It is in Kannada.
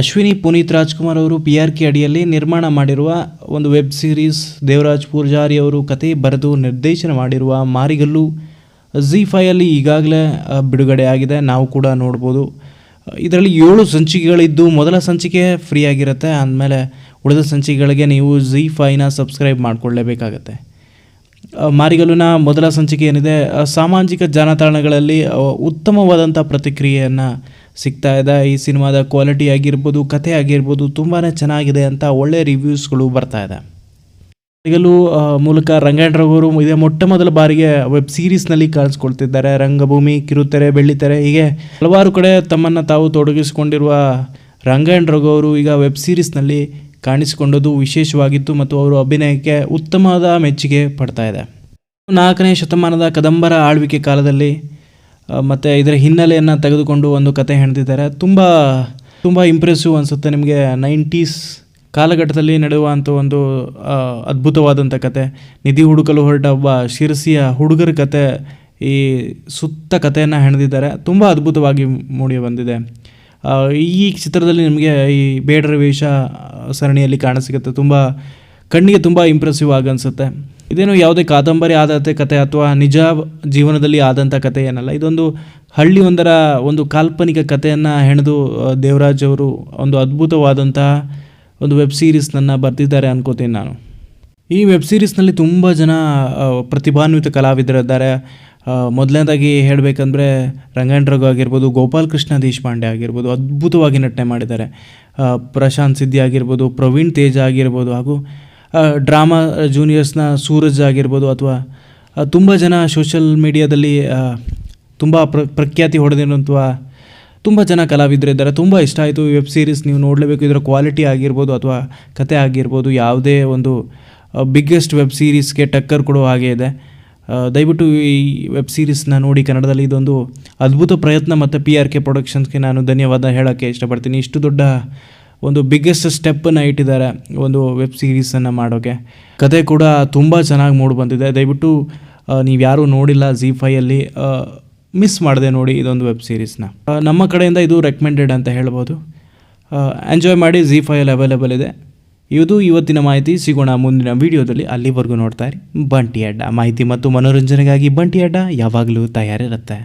ಅಶ್ವಿನಿ ಪುನೀತ್ ರಾಜ್ಕುಮಾರ್ ಅವರು ಪಿ ಆರ್ ಕೆ ಅಡಿಯಲ್ಲಿ ನಿರ್ಮಾಣ ಮಾಡಿರುವ ಒಂದು ವೆಬ್ ಸೀರೀಸ್ ದೇವರಾಜ್ ಪೂಜಾರಿ ಅವರು ಕತೆ ಬರೆದು ನಿರ್ದೇಶನ ಮಾಡಿರುವ ಮಾರಿಗಲ್ಲು. ಝೀ ಫೈಯಲ್ಲಿ ಈಗಾಗಲೇ ಬಿಡುಗಡೆ ಆಗಿದೆ. ನಾವು ಕೂಡ ನೋಡ್ಬೋದು. ಇದರಲ್ಲಿ ಏಳು ಸಂಚಿಕೆಗಳಿದ್ದು, ಮೊದಲ ಸಂಚಿಕೆ ಫ್ರೀ ಆಗಿರುತ್ತೆ. ಅಂದಮೇಲೆ ಉಳಿದ ಸಂಚಿಕೆಗಳಿಗೆ ನೀವು ಝೀ ಫೈನ ಸಬ್ಸ್ಕ್ರೈಬ್ ಮಾಡಿಕೊಳ್ಳೇಬೇಕಾಗತ್ತೆ. ಮಾರಿಗಲ್ಲುನ ಮೊದಲ ಸಂಚಿಕೆ ಏನಿದೆ? ಸಾಮಾಜಿಕ ಜಾಲತಾಣಗಳಲ್ಲಿ ಉತ್ತಮವಾದಂಥ ಪ್ರತಿಕ್ರಿಯೆಯನ್ನು ಸಿಗ್ತಾ ಇದೆ. ಈ ಸಿನಿಮಾದ ಕ್ವಾಲಿಟಿ ಆಗಿರ್ಬೋದು, ಕಥೆ ಆಗಿರ್ಬೋದು ತುಂಬಾ ಚೆನ್ನಾಗಿದೆ ಅಂತ ಒಳ್ಳೆ ರಿವ್ಯೂಸ್ಗಳು ಬರ್ತಾ ಇದೆ. ಈಗಲೂ ಮೂಲಕ ರಂಗಾಯಣ ರಘುವರು ಇದೇ ಮೊಟ್ಟ ಮೊದಲ ಬಾರಿಗೆ ವೆಬ್ ಸೀರೀಸ್ನಲ್ಲಿ ಕಾಣಿಸ್ಕೊಳ್ತಿದ್ದಾರೆ. ರಂಗಭೂಮಿ, ಕಿರುತೆರೆ, ಬೆಳ್ಳಿತೆರೆ, ಹೀಗೆ ಹಲವಾರು ಕಡೆ ತಮ್ಮನ್ನು ತಾವು ತೊಡಗಿಸಿಕೊಂಡಿರುವ ಅವರು ಈಗ ವೆಬ್ ಸೀರೀಸ್ನಲ್ಲಿ ಕಾಣಿಸಿಕೊಂಡದ್ದು ವಿಶೇಷವಾಗಿತ್ತು ಮತ್ತು ಅವರು ಅಭಿನಯಕ್ಕೆ ಉತ್ತಮವಾದ ಮೆಚ್ಚುಗೆ ಪಡ್ತಾ ಇದೆ. ನಾಲ್ಕನೇ ಶತಮಾನದ ಕದಂಬರ ಆಳ್ವಿಕೆ ಕಾಲದಲ್ಲಿ ಮತ್ತು ಇದರ ಹಿನ್ನೆಲೆಯನ್ನು ತೆಗೆದುಕೊಂಡು ಒಂದು ಕತೆ ಹೆಣ್ದಿದ್ದಾರೆ ತುಂಬ ತುಂಬ ಇಂಪ್ರೆಸಿವ್ ಅನಿಸುತ್ತೆ ನಿಮಗೆ ನೈಂಟೀಸ್ ಕಾಲಘಟ್ಟದಲ್ಲಿ ನಡೆಯುವಂಥ ಒಂದು ಅದ್ಭುತವಾದಂಥ ಕತೆ. ನಿಧಿ ಹುಡುಕಲು ಹೊರಟ ಒಬ್ಬ ಶಿರಸಿಯ ಹುಡುಗರ ಕತೆ ಈ ಸುತ್ತ ಕಥೆಯನ್ನು ಹೆಣೆದಿದ್ದಾರೆ. ತುಂಬ ಅದ್ಭುತವಾಗಿ ಮೂಡಿ ಬಂದಿದೆ. ಈ ಚಿತ್ರದಲ್ಲಿ ನಿಮಗೆ ಈ ಬೇಡರ ವೇಷ ಸರಣಿಯಲ್ಲಿ ಕಾಣಸಿಗುತ್ತೆ ತುಂಬ, ಕಣ್ಣಿಗೆ ತುಂಬ ಇಂಪ್ರೆಸಿವ್ ಆಗಿ ಅನಿಸುತ್ತೆ. ಇದೇನು ಯಾವುದೇ ಕಾದಂಬರಿ ಆದಂಥ ಕತೆ ಅಥವಾ ನಿಜ ಜೀವನದಲ್ಲಿ ಆದಂಥ ಕತೆ ಏನಲ್ಲ, ಇದೊಂದು ಹಳ್ಳಿಯೊಂದರ ಒಂದು ಕಾಲ್ಪನಿಕ ಕಥೆಯನ್ನು ಹೆಣೆದು ದೇವರಾಜ್ ಅವರು ಒಂದು ಅದ್ಭುತವಾದಂತಹ ಒಂದು ವೆಬ್ ಸೀರೀಸ್ನನ್ನು ಬರೆದಿದ್ದಾರೆ ಅನ್ಕೋತೀನಿ ನಾನು. ಈ ವೆಬ್ ಸೀರೀಸ್ನಲ್ಲಿ ತುಂಬ ಜನ ಪ್ರತಿಭಾನ್ವಿತ ಕಲಾವಿದರಿದ್ದಾರೆ. ಮೊದಲನೇದಾಗಿ ಹೇಳಬೇಕಂದ್ರೆ ರಂಗಾಯಣ ರಘು ಆಗಿರ್ಬೋದು, ಗೋಪಾಲ್ ಕೃಷ್ಣ ದೇಶಪಾಂಡೆ ಆಗಿರ್ಬೋದು, ಅದ್ಭುತವಾಗಿ ನಟನೆ ಮಾಡಿದ್ದಾರೆ. ಪ್ರಶಾಂತ್ ಸಿದ್ಧಿ ಆಗಿರ್ಬೋದು, ಪ್ರವೀಣ್ ತೇಜ ಆಗಿರ್ಬೋದು ಹಾಗೂ ಡ್ರಾಮಾ ಜೂನಿಯರ್ಸ್ನ ಸೂರಜ್ ಆಗಿರ್ಬೋದು ಅಥವಾ ತುಂಬ ಜನ ಸೋಷಲ್ ಮೀಡಿಯಾದಲ್ಲಿ ತುಂಬ ಪ್ರ, ಪ್ರಖ್ಯಾತಿ ಹೊಡೆದಿರುವಂಥ ತುಂಬ ಜನ ಕಲಾವಿದರಿದ್ದಾರೆ ತುಂಬ ಇಷ್ಟ ಆಯಿತು ವೆಬ್ ಸೀರೀಸ್ ನೀವು ನೋಡಲೇಬೇಕು. ಇದರ ಕ್ವಾಲಿಟಿ ಆಗಿರ್ಬೋದು ಅಥವಾ ಕತೆ ಆಗಿರ್ಬೋದು, ಯಾವುದೇ ಒಂದು ಬಿಗ್ಗೆಸ್ಟ್ ವೆಬ್ ಸೀರೀಸ್ಗೆ ಟಕ್ಕರ್ ಕೊಡೋ ಹಾಗೆ ಇದೆ. ದಯವಿಟ್ಟು ಈ ವೆಬ್ ಸೀರೀಸ್ನ ನೋಡಿ ಕನ್ನಡದಲ್ಲಿ ಇದೊಂದು ಅದ್ಭುತ ಪ್ರಯತ್ನ. ಮತ್ತು ಪಿ ಆರ್ ಕೆ ಪ್ರೊಡಕ್ಷನ್ಸ್ಗೆ ನಾನು ಧನ್ಯವಾದ ಹೇಳೋಕ್ಕೆ ಇಷ್ಟಪಡ್ತೀನಿ. ಇಷ್ಟು ದೊಡ್ಡ ಒಂದು ಬಿಗ್ಗೆಸ್ಟ್ ಸ್ಟೆಪ್ಪನ್ನು ಇಟ್ಟಿದ್ದಾರೆ ಒಂದು ವೆಬ್ ಸೀರೀಸನ್ನು ಮಾಡೋಕ್ಕೆ ಕತೆ ಕೂಡ ತುಂಬ ಚೆನ್ನಾಗಿ ಮೂಡಿ ಬಂದಿದೆ. ದಯವಿಟ್ಟು ನೀವು ಯಾರೂ ನೋಡಿಲ್ಲ ಝೀ ಫೈಯಲ್ಲಿ ಮಿಸ್ ಮಾಡಿದೆ ನೋಡಿ ಇದೊಂದು ವೆಬ್ ಸೀರೀಸ್ನ ನಮ್ಮ ಕಡೆಯಿಂದ ಇದು ರೆಕಮೆಂಡೆಡ್ ಅಂತ ಹೇಳ್ಬೋದು. ಎಂಜಾಯ್ ಮಾಡಿ ಝೀ ಫೈಯಲ್ಲಿ ಅವೈಲೇಬಲ್ ಇದೆ. ಇದು ಇವತ್ತಿನ ಮಾಹಿತಿ. ಸಿಗೋಣ ಮುಂದಿನ ವಿಡಿಯೋದಲ್ಲಿ. ಅಲ್ಲಿವರೆಗೂ ನೋಡ್ತಾ ಇರಿ. ಬಂಟಿ ಅಡ್ಡ. ಮಾಹಿತಿ ಮತ್ತು ಮನೋರಂಜನೆಗಾಗಿ ಬಂಟಿ ಅಡ್ಡ ಯಾವಾಗಲೂ ತಯಾರಿರುತ್ತೆ.